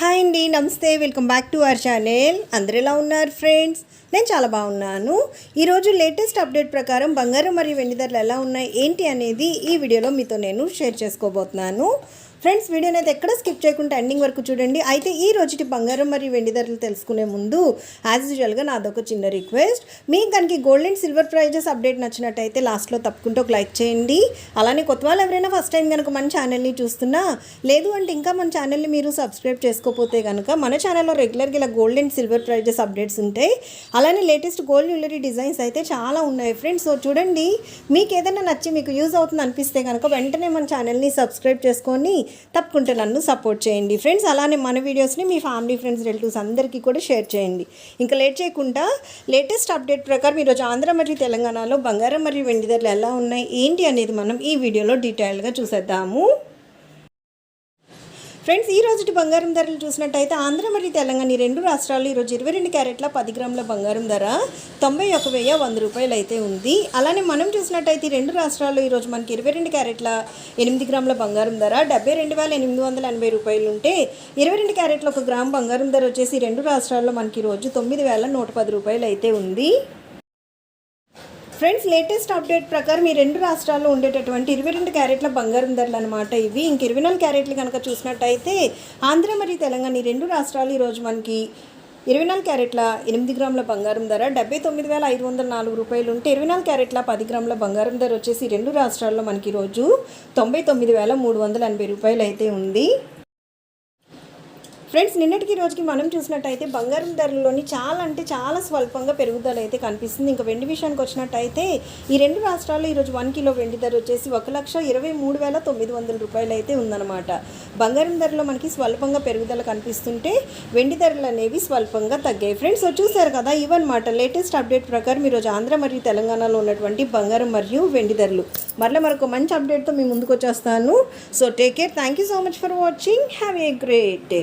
Hi అండి నమస్తే. Welcome back to our channel. అందరు ఎలా ఉన్నారు ఫ్రెండ్స్? నేను చాలా బాగున్నాను. ఈరోజు లేటెస్ట్ అప్డేట్ ప్రకారం బంగారం మరియు వెండి ధరలు ఎలా ఉన్నాయి ఏంటి అనేది ఈ వీడియోలో మీతో నేను షేర్ చేసుకోబోతున్నాను. ఫ్రెండ్స్ వీడియోని అయితే ఎక్కడ స్కిప్ చేయకుండా ఎండింగ్ వరకు చూడండి. అయితే ఈ రోజుటి బంగారం మరియు వెండి ధరలు తెలుసుకునే ముందు యాజ్ యూజువల్గా నాదొక చిన్న రిక్వెస్ట్ మీకు కనుక gold and silver prizes update నచ్చినట్టయితే లాస్ట్లో తప్పకుండా ఒక లైక్ చేయండి. అలానే కొత్త వాళ్ళు ఎవరైనా ఫస్ట్ టైం కనుక మన ఛానల్ని చూస్తున్నా లేదు అంటే ఇంకా మన ఛానల్ని మీరు సబ్స్క్రైబ్ చేసుకోకపోతే కనుక మన ఛానల్లో రెగ్యులర్గా ఇలా gold and silver prizes updates ఉంటాయి. అలానే లేటెస్ట్ గోల్డ్ జ్యువెలరీ డిజైన్స్ అయితే చాలా ఉన్నాయి ఫ్రెండ్స్ సో చూడండి మీకు ఏదైనా నచ్చి మీకు యూజ్ అవుతుంది అనిపిస్తే కనుక వెంటనే మన ఛానల్ని సబ్స్క్రైబ్ చేసుకొని తప్పకుండా నన్ను సపోర్ట్ చేయండి. ఫ్రెండ్స్ అలానే మన వీడియోస్ని మీ ఫ్యామిలీ ఫ్రెండ్స్ రిలేటివ్స్ అందరికీ కూడా షేర్ చేయండి. ఇంకా లేట్ చేయకుండా లేటెస్ట్ అప్డేట్ ప్రకారం ఈరోజు ఆంధ్ర మరియు తెలంగాణలో బంగారం మరియు వెండి ధరలు ఎలా ఉన్నాయి ఏంటి అనేది మనం ఈ వీడియోలో డీటెయిల్గా చూసేద్దాము. ఫ్రెండ్స్ ఈ రోజుటి బంగారం ధరలు చూసినట్టయితే ఆంధ్ర మరియు తెలంగాణ ఈ రెండు రాష్ట్రాలు ఈరోజు ఇరవై రెండు క్యారెట్ల పది గ్రాముల బంగారం ధర తొంభై ఒక వెయ్యి వంద రూపాయలు అయితే ఉంది. అలానే మనం చూసినట్టయితే ఈ రెండు రాష్ట్రాల్లో ఈరోజు మనకి ఇరవై రెండు క్యారెట్ల ఎనిమిది గ్రాముల బంగారం ధర డెబ్బై రెండు వేల ఎనిమిది వందల ఎనభై రూపాయలు ఉంటే ఇరవై రెండు క్యారెట్ల ఒక గ్రామ్ బంగారం ధర వచ్చేసి రెండు రాష్ట్రాల్లో మనకి ఈరోజు తొమ్మిది వేల నూట పది రూపాయలు అయితే ఉంది. ఫ్రెండ్స్ లేటెస్ట్ అప్డేట్ ప్రకారం ఈ రెండు రాష్ట్రాల్లో ఉండేటటువంటి ఇరవై రెండు క్యారెట్ల బంగారం ధరలు అనమాట ఇవి. ఇంక ఇరవై నాలుగు క్యారెట్లు కనుక చూసినట్టయితే ఆంధ్ర మరియు తెలంగాణ ఈ రెండు రాష్ట్రాలు ఈరోజు మనకి ఇరవై నాలుగు క్యారెట్ల ఎనిమిది గ్రాముల బంగారం ధర డెబ్బై తొమ్మిది వేల ఐదు వందల నాలుగు రూపాయలు ఉంటే ఇరవై నాలుగు క్యారెట్ల పది గ్రాముల బంగారం ధర వచ్చేసి రెండు రాష్ట్రాల్లో మనకి ఈరోజు తొంభై తొమ్మిది వేల మూడు వందల ఎనభై రూపాయలు అయితే ఉంది. ఫ్రెండ్స్ నిన్నటికి రోజుకి మనం చూసినట్టయితే బంగారం ధరల్లోని చాలా అంటే చాలా స్వల్పంగా పెరుగుదల అయితే కనిపిస్తుంది. ఇంకా వెండి విషయానికి వచ్చినట్టయితే ఈ రెండు రాష్ట్రాల్లో ఈరోజు వన్ కిలో వెండి ధర వచ్చేసి ఒక లక్ష ఇరవై మూడు వేల తొమ్మిది వందల రూపాయలు అయితే ఉందన్నమాట. బంగారం ధరలో మనకి స్వల్పంగా పెరుగుదల కనిపిస్తుంటే వెండి ధరలు అనేవి స్వల్పంగా తగ్గాయి. ఫ్రెండ్స్ సో చూసారు కదా ఇవన్నమాట. లేటెస్ట్ అప్డేట్ ప్రకారం ఈరోజు ఆంధ్ర మరియు తెలంగాణలో ఉన్నటువంటి బంగారం మరియు వెండి ధరలు. మరలా మరొక మంచి అప్డేట్తో మీ ముందుకు వచ్చేస్తాను. So take care thank you so much for watching have a great day